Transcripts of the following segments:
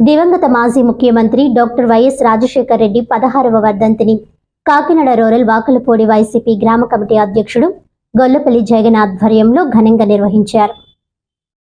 దివంగత మాజీ ముఖ్యమంత్రి డాక్టర్ వైఎస్ రాజశేఖర్ రెడ్డి పదహారవ వర్ధంతిని కాకినాడ రూరల్ వాకలపూడి వైసీపీ గ్రామ కమిటీ అధ్యక్షుడు గొల్లపల్లి జగన్ ఆధ్వర్యంలో ఘనంగా నిర్వహించారు.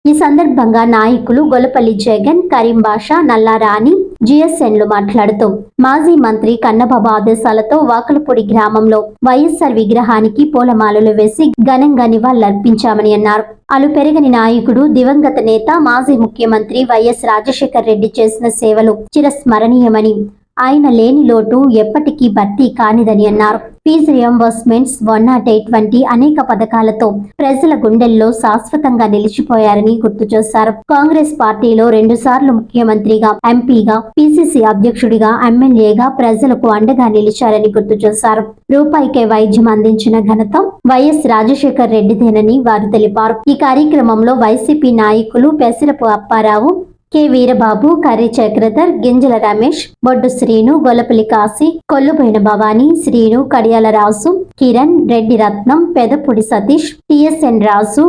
ఈ సందర్భంగా నాయకులు గొలపల్లి జగన్ కరీం బాషా నల్లారాణి జిఎస్ఎన్లు మాట్లాడుతూ మాజీ మంత్రి కన్నబాబు ఆదేశాలతో వాకలపూడి గ్రామంలో వైఎస్ఆర్ విగ్రహానికి పూలమాలలు వేసి ఘనంగా నివాళులర్పించామని అన్నారు. అలు పెరగని నాయకుడు దివంగత నేత మాజీ ముఖ్యమంత్రి వైఎస్ రాజశేఖర్ రెడ్డి చేసిన సేవలు చిరస్మరణీయమని ఆయన లేని లోటు ఎప్పటికీ భర్తీ కానిదని అన్నారు. Fee reimbursements one not eight వంటి అనేక పథకాలతో ప్రజల గుండెల్లో శాశ్వతంగా నిలిచిపోయారని గుర్తు చేశారు. కాంగ్రెస్ పార్టీలో రెండు సార్లు ముఖ్యమంత్రిగా ఎంపీగా పిసిసి అధ్యక్షుడిగా ఎమ్మెల్యేగా ప్రజలకు అండగా నిలిచారని గుర్తు చేశారు. రూపాయికే వైద్యం అందించిన ఘనత వైఎస్ రాజశేఖర్ రెడ్డిదేనని వారు తెలిపారు. ఈ కార్యక్రమంలో వైసీపీ నాయకులు పెసరపు అప్పారావు కె. వీరబాబు కర్రి చక్రధర్ గింజల రమేష్ బొడ్డు శ్రీను గొల్లపల్లి కాశీ కొల్లుపోయిన భవానీ శ్రీను కడియాల రాసు కిరణ్ రెడ్డి రత్నం పెదపూడి సతీష్ టిఎస్ఎన్ రాసు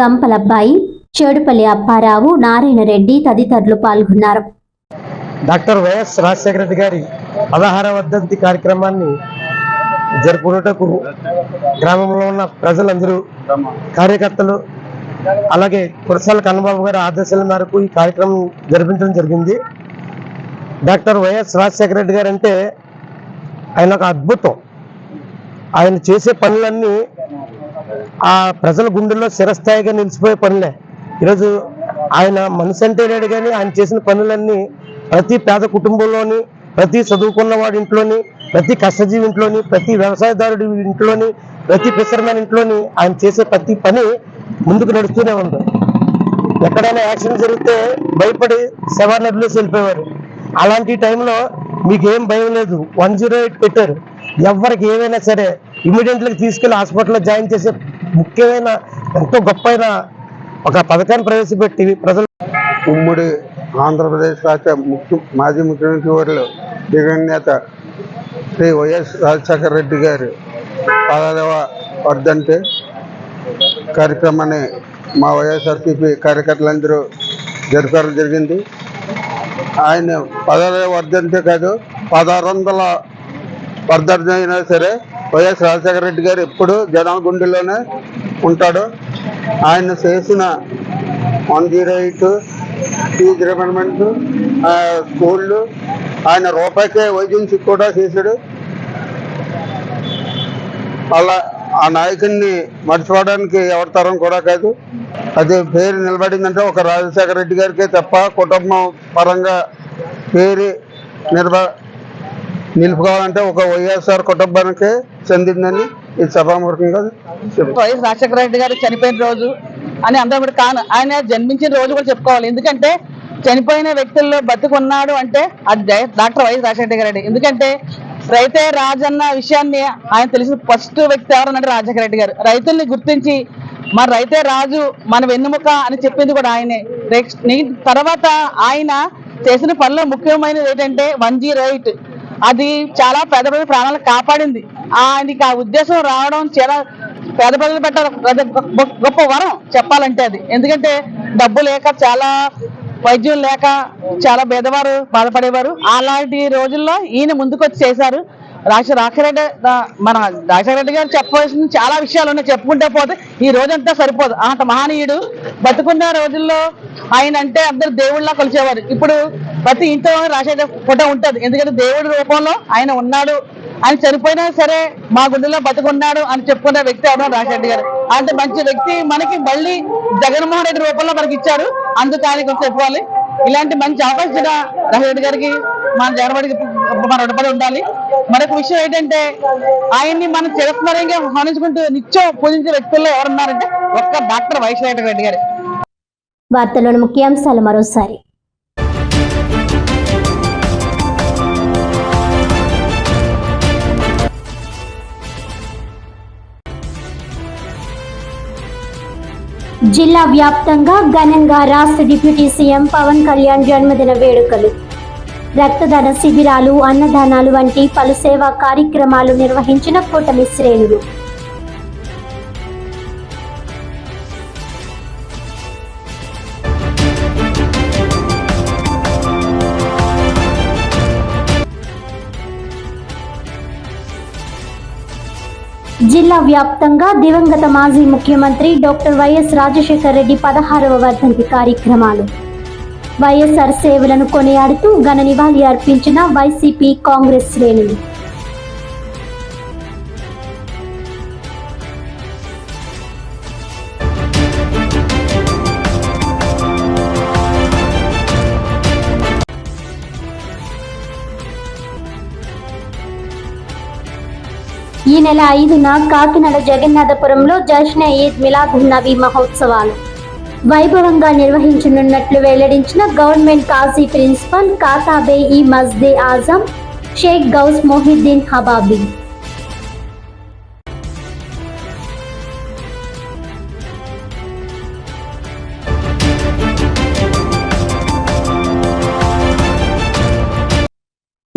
గంపలబ్బాయి చెడుపల్లి అప్పారావు నారాయణ రెడ్డి తదితరులు పాల్గొన్నారు. డాక్టర్ వైఎస్ రాజశేఖర రెడ్డి గారి పదహార వర్ధంతి కార్యక్రమాన్ని జరుపుకున్నటకు గ్రామంలో ఉన్న ప్రజలందరూ కార్యకర్తలు అలాగే కురసాల కన్నబాబు గారి ఆదేశాల మేరకు ఈ కార్యక్రమం జరిపించడం జరిగింది. డాక్టర్ వైఎస్ రాజశేఖర రెడ్డి గారు అంటే ఆయన ఒక అద్భుతం. ఆయన చేసే పనులన్నీ ఆ ప్రజల గుండెల్లో చిరస్థాయిగా నిలిచిపోయే పనులే. ఈరోజు ఆయన మనిషి అంటే లేడు కానీ ఆయన చేసిన పనులన్నీ ప్రతి పేద కుటుంబంలోని ప్రతి చదువుకున్న వాడి ఇంట్లోని ప్రతి కష్టజీవి ఇంట్లోని ప్రతి వ్యవసాయదారుడి ఇంట్లోని ప్రతి ఫిషర్మెన్ ఇంట్లోని ఆయన చేసే ప్రతి పని ముందుకు నడుస్తూనే ఉంది. ఎక్కడైనా యాక్సిడెంట్ జరిగితే భయపడి సెవెన్ వదిలేసి వెళ్ళిపోయేవారు అలాంటి టైంలో మీకు ఏం భయం లేదు. వన్ జీరో ఎయిట్ పెట్టారు. ఎవరికి ఏమైనా సరే ఇమీడియట్గా తీసుకెళ్ళి హాస్పిటల్లో జాయిన్ చేసే ముఖ్యమైన ఎంతో గొప్పైన ఒక పథకాన్ని ప్రవేశపెట్టి ప్రజలు ఉమ్మడి ఆంధ్రప్రదేశ్ రాష్ట్ర ముఖ్య మాజీ ముఖ్యమంత్రి వర్లు జగన్ నేత శ్రీ వైఎస్ రాజశేఖర రెడ్డి గారు పదవ వద్దంటే కార్యక్రమాన్ని మా వైఎస్ఆర్సీపీ కార్యకర్తలందరూ జరపడం జరిగింది. ఆయన పదహారు వర్ధంతే కాదు పదహారు వందల వర్ధంతి అయినా సరే వైఎస్ రాజశేఖర రెడ్డి గారు ఎప్పుడు జనాల గుండెలోనే ఉంటాడు. ఆయన చేసిన వన్ జీరో ఎయిట్ ఫీజ్ రిమెంట్ స్కూళ్ళు ఆయన రూపాయికే వైద్యం కూడా చేశాడు. అలా ఆ నాయకుడిని మర్చిపోవడానికి ఎవరి తరం కూడా కాదు. అది పేరు నిలబడిందంటే ఒక రాజశేఖర రెడ్డి గారికే తప్ప కుటుంబం పరంగా పేరు నిలబ నిలుపుకోవాలంటే ఒక వైఎస్ఆర్ కుటుంబానికే చెందిందని ఇది సభాముఖంగా వైఎస్ రాజశేఖర రెడ్డి గారు చనిపోయిన రోజు అని అందరం ఇప్పుడు కాను ఆయన జన్మించిన రోజు కూడా చెప్పుకోవాలి. ఎందుకంటే చనిపోయిన వ్యక్తుల్లో బతుకున్నాడు అంటే అది డాక్టర్ వైఎస్ రాజశేఖర రెడ్డి ఎందుకంటే రైతే రాజన్న విషయాన్ని ఆయన తెలిసిన ఫస్ట్ వ్యక్తి ఎవరన్నాడు రాజశేఖర రెడ్డి గారు. రైతుల్ని గుర్తించి మన రైతే రాజు మన వెన్నుముక అని చెప్పింది కూడా ఆయనే. తర్వాత ఆయన చేసిన పనిలో ముఖ్యమైనది ఏంటంటే వన్ జీ రైట్ అది చాలా పేద ప్రజల ప్రాణాలు కాపాడింది. ఆయనకి ఆ ఉద్దేశం రావడం చాలా పేద ప్రజలు పెట్టాలి. గొప్ప- గొప్ప వరం చెప్పాలంటే అది. ఎందుకంటే డబ్బు లేక చాలా వైద్యం లేక చాలా పేదవారు బాధపడేవారు. అలాంటి రోజుల్లో ఈయన ముందుకొచ్చి చేశారు. చేశారు రాజ రాక్షరెడ్డి మన రాజశేఖర రెడ్డి గారు చెప్పవలసిన చాలా విషయాలు ఉన్నాయి. చెప్పుకుంటే పోతే ఈ రోజంతా సరిపోదు. అంత మహనీయుడు. బతుకున్న రోజుల్లో ఆయన అంటే అందరు దేవుళ్ళ కొలిచేవారు. ఇప్పుడు ప్రతి ఇంట్లో రాజశేఖర ఫోటో ఉంటుంది. ఎందుకంటే దేవుడి రూపంలో ఆయన ఉన్నాడు. ఆయన చనిపోయినా సరే మా గుండెలో బతుకున్నాడు అని చెప్పుకున్న వ్యక్తి అవడం రాజశేఖర గారు. అంటే మంచి వ్యక్తి. మనకి మళ్ళీ జగన్మోహన్ రెడ్డి రూపంలో మనకి ఇచ్చారు. అందుకు ఆయనకి చెప్పుకోవాలి ఇలాంటి మంచి అవకాశం ఇచ్చిన గారికి మన జగన్మోహన్ మన రుణపడి ఉండాలి. మరొక విషయం ఏంటంటే ఆయన్ని మనం చిరస్మరణంగా హానించుకుంటూ నిత్యం పూజించే వ్యక్తుల్లో ఎవరున్నారంటే ఒక్క డాక్టర్ వైఎస్ రాజశేఖర రెడ్డి గారు. వార్తల్లోని ముఖ్యాంశాలు మరోసారి. జిల్లా వ్యాప్తంగా ఘనంగా రాష్ట్ర డిప్యూటీ సీఎం పవన్ కళ్యాణ్ జన్మదిన వేడుకలు. రక్తదాన శిబిరాలు అన్నదానాలు వంటి పలు సేవా కార్యక్రమాలు నిర్వహించిన కూటమి శ్రేణులు. జిల్లా వ్యాప్తంగా దివంగత మాజీ ముఖ్యమంత్రి డాక్టర్ వైఎస్ రాజశేఖర రెడ్డి పదహారవ వర్ధంతి కార్యక్రమాలు. వైఎస్ఆర్ సేవలను కొనియాడుతూ ఘన నివాళి అర్పించిన వైసీపీ కాంగ్రెస్ శ్రేణులు. ఈ నెల ఐదున కాకినాడ జగన్నాథపురంలో జశ్న ఈద్ మిలాద్ నబీ మహోత్సవాలు. వైభవంగా నిర్వహించనున్నట్లు వెల్లడించిన గవర్నమెంట్ కాజీ ప్రిన్సిపల్ కాతాబే ఈ మస్దే ఆజం షేక్ గౌస్ మొహిద్దీన్ హబాబీ.